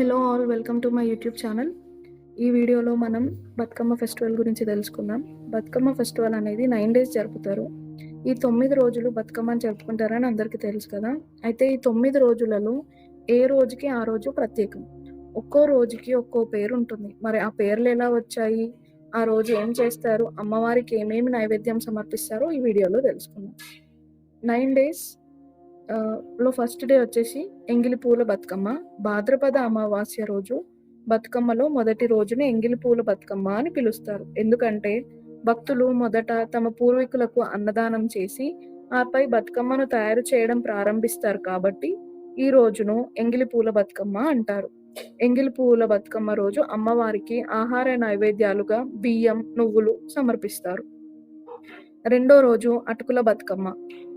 Hello all welcome to my YouTube channel ఈ వీడియోలో మనం బతుకమ్మ ఫెస్టివల్ గురించి తెలుసుకుందాం. బతుకమ్మ ఫెస్టివల్ అనేది నైన్ డేస్ జరుపుతారు. ఈ తొమ్మిది రోజులు బతుకమ్మని జరుపుకుంటారని అందరికీ తెలుసు కదా. అయితే ఈ తొమ్మిది రోజులలో ఏ రోజుకి ఆ రోజు ప్రత్యేకం? ఒక్కో రోజుకి ఒక్కో పేరు ఉంటుంది. మరి ఆ పేర్లు ఎలా వచ్చాయి? ఆ రోజు ఏం చేస్తారు? అమ్మవారికి ఏమేమి నైవేద్యం సమర్పిస్తారో ఈ వీడియోలో తెలుసుకుందాం. నైన్ డేస్ లో ఫస్ట్ డే వచ్చేసి ఎంగిలి పూల బతుకమ్మ భాద్రపద అమావాస్య రోజు బతుకమ్మలో మొదటి రోజుని ఎంగిలి పూల బతుకమ్మ అని పిలుస్తారు. ఎందుకంటే భక్తులు మొదట తమ పూర్వీకులకు అన్నదానం చేసి ఆపై బతుకమ్మను తయారు చేయడం ప్రారంభిస్తారు కాబట్టి ఈ రోజును ఎంగిలి పూల బతుకమ్మ అంటారు. ఎంగిలి పూల బతుకమ్మ రోజు అమ్మవారికి ఆహార నైవేద్యాలుగా బియ్యం నువ్వులు సమర్పిస్తారు. రెండో రోజు అటుకుల బతుకమ్మ.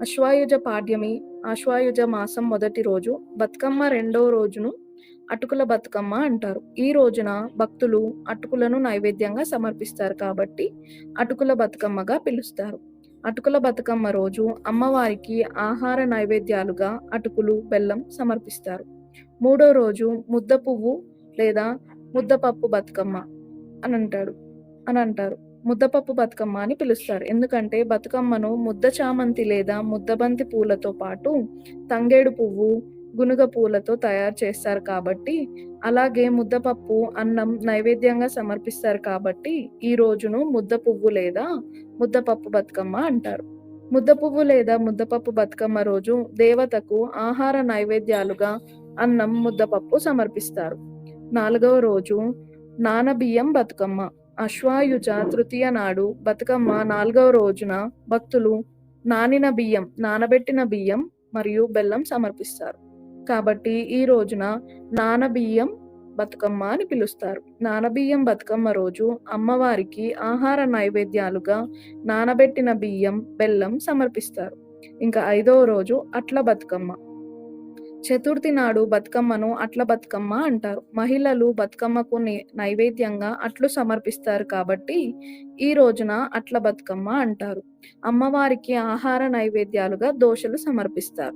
అశ్వాయుజ పాడ్యమి ఆశ్వాయుజ మాసం మొదటి రోజు బతుకమ్మ రెండో రోజును అటుకుల బతుకమ్మ అంటారు. ఈ రోజున భక్తులు అటుకులను నైవేద్యంగా సమర్పిస్తారు కాబట్టి అటుకుల బతుకమ్మగా పిలుస్తారు. అటుకుల బతుకమ్మ రోజు అమ్మవారికి ఆహార నైవేద్యాలుగా అటుకులు బెల్లం సమర్పిస్తారు. మూడో రోజు ముద్ద పువ్వు లేదా ముద్దపప్పు బతుకమ్మ అని అంటాడు అని అంటారు. ముద్దపప్పు బతుకమ్మ అని పిలుస్తారు. ఎందుకంటే బతుకమ్మను ముద్ద చామంతి లేదా ముద్దబంతి పూలతో పాటు తంగేడు పువ్వు గునుగ పూలతో తయారు చేస్తారు కాబట్టి అలాగే ముద్దపప్పు అన్నం నైవేద్యంగా సమర్పిస్తారు కాబట్టి ఈ రోజును ముద్ద పువ్వు లేదా ముద్దపప్పు బతుకమ్మ అంటారు. ముద్ద పువ్వు లేదా ముద్దపప్పు బతుకమ్మ రోజు దేవతకు ఆహార నైవేద్యాలుగా అన్నం ముద్దపప్పు సమర్పిస్తారు. నాలుగవ రోజు నానబియ్యం బతుకమ్మ. అశ్వాయుజ తృతీయ నాడు బతుకమ్మ నాలుగవ రోజున భక్తులు నానిన బియ్యం నానబెట్టిన బియ్యం మరియు బెల్లం సమర్పిస్తారు. కాబట్టి ఈ రోజున నానబియ్యం బతుకమ్మ అని పిలుస్తారు. నానబియ్యం బతుకమ్మ రోజు అమ్మవారికి ఆహార నైవేద్యాలుగా నానబెట్టిన బియ్యం బెల్లం సమర్పిస్తారు. ఇంకా ఐదవ రోజు అట్ల బతుకమ్మ. చతుర్థి నాడు బతుకమ్మను అట్ల బతుకమ్మ అంటారు. మహిళలు బతుకమ్మకు నైవేద్యంగా అట్లు సమర్పిస్తారు కాబట్టి ఈ రోజున అట్ల బతుకమ్మ అంటారు. అమ్మవారికి ఆహార నైవేద్యాలుగా దోశలు సమర్పిస్తారు.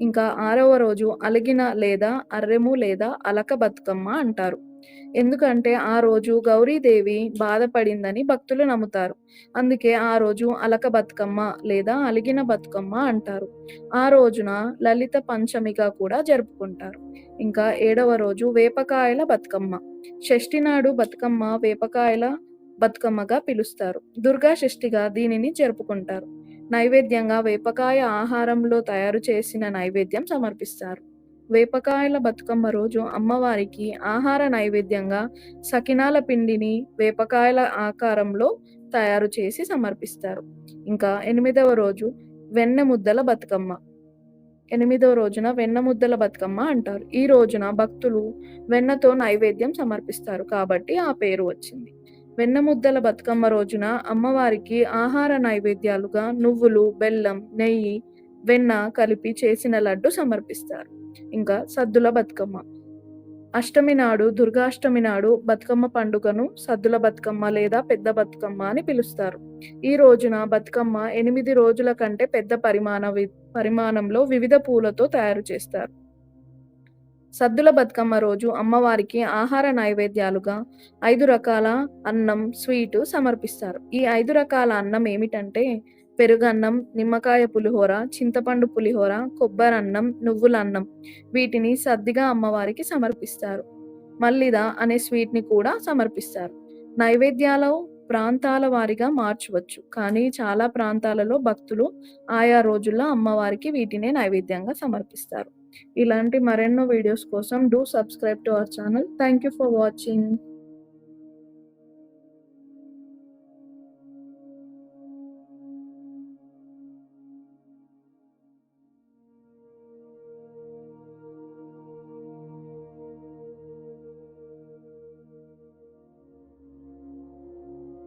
ఇంకా ఆరవ రోజు అలిగిన లేదా అర్రెము లేదా అలక బతుకమ్మ అంటారు. ఎందుకంటే ఆ రోజు గౌరీదేవి బాధపడిందని భక్తులు నమ్ముతారు. అందుకే ఆ రోజు అలక బతుకమ్మ లేదా అలిగిన బతుకమ్మ అంటారు. ఆ రోజున లలిత పంచమిగా కూడా జరుపుకుంటారు. ఇంకా ఏడవ రోజు వేపకాయల బతుకమ్మ. షష్ఠి నాడు బతుకమ్మ వేపకాయల బతుకమ్మగా పిలుస్తారు. దుర్గా షష్ఠిగా దీనిని జరుపుకుంటారు. నైవేద్యంగా వేపకాయ ఆహారంలో తయారు చేసిన నైవేద్యం సమర్పిస్తారు. వేపకాయల బతుకమ్మ రోజు అమ్మవారికి ఆహార నైవేద్యంగా సకినాల పిండిని వేపకాయల ఆకారంలో తయారు చేసి సమర్పిస్తారు. ఇంకా ఎనిమిదవ రోజు వెన్న ముద్దల బతుకమ్మ. ఎనిమిదవ రోజున వెన్న ముద్దల బతుకమ్మ అంటారు. ఈ రోజున భక్తులు వెన్నతో నైవేద్యం సమర్పిస్తారు కాబట్టి ఆ పేరు వచ్చింది. వెన్న ముద్దల బతుకమ్మ రోజున అమ్మవారికి ఆహార నైవేద్యాలుగా నువ్వులు బెల్లం నెయ్యి వెన్న కలిపి చేసిన లడ్డు సమర్పిస్తారు. ఇంకా సద్దుల బతుకమ్మ. అష్టమి నాడు దుర్గాష్టమి నాడు బతుకమ్మ పండుగను సద్దుల బతుకమ్మ లేదా పెద్ద బతుకమ్మ అని పిలుస్తారు. ఈ రోజున బతుకమ్మ ఎనిమిది రోజుల కంటే పెద్ద పరిమాణ వి- పరిమాణంలో వివిధ పూలతో తయారు చేస్తారు. సద్దుల బతుకమ్మ రోజు అమ్మవారికి ఆహార నైవేద్యాలుగా ఐదు రకాల అన్నం స్వీటు సమర్పిస్తారు. ఈ ఐదు రకాల అన్నం ఏమిటంటే పెరుగన్నం నిమ్మకాయ పులిహోర చింతపండు పులిహోర కొబ్బరి అన్నం వీటిని సద్దిగా అమ్మవారికి సమర్పిస్తారు. మల్లిద అనే స్వీట్ని కూడా సమర్పిస్తారు. నైవేద్యాలు ప్రాంతాల వారిగా మార్చవచ్చు. కానీ చాలా ప్రాంతాలలో భక్తులు ఆయా రోజుల్లో అమ్మవారికి వీటినే నైవేద్యంగా సమర్పిస్తారు. ఇలాంటి మరెన్నో వీడియోస్ కోసం do subscribe to our channel thank you for watching